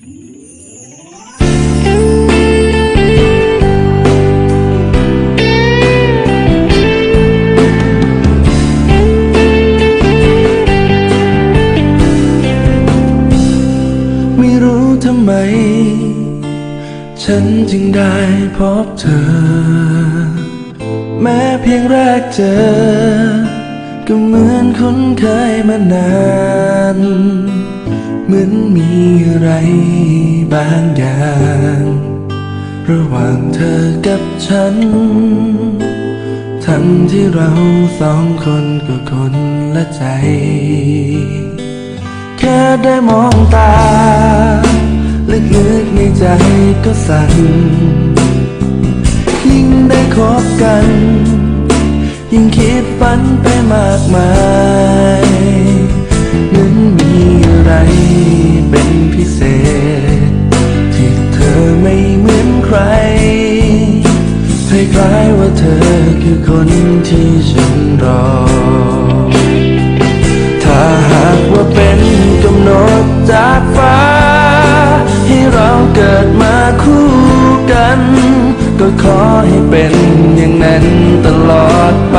ไม่รู้ทำไม ฉันจึงได้พบเธอ แม้เพียงแรกเจอ ก็เหมือนคุ้นเคยมานาน เหมือนมีอะไรบางอย่าง ระหว่างเธอกับฉัน ทั้งที่เราสองคนก็คนละใจ แค่ได้มองตา ลึกๆในใจก็สั่น ยิ่งได้คบกัน ยิ่งคิดฝันไปมากมาย คล้ายว่าเธอคือคนที่ฉันรอ ถ้าหากว่าเป็นกำหนดจากฟ้า ให้เราเกิดมาคู่กัน ก็ขอให้เป็นอย่างนั้นตลอดไป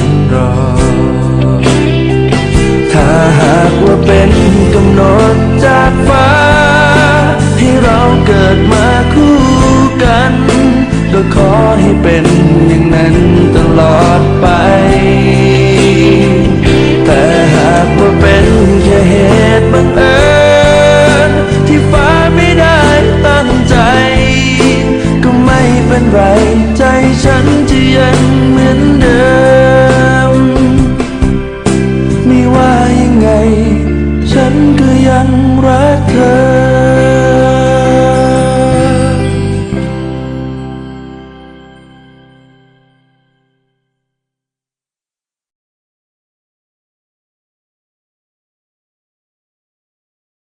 น นไร ใจฉันจะยังเหมือน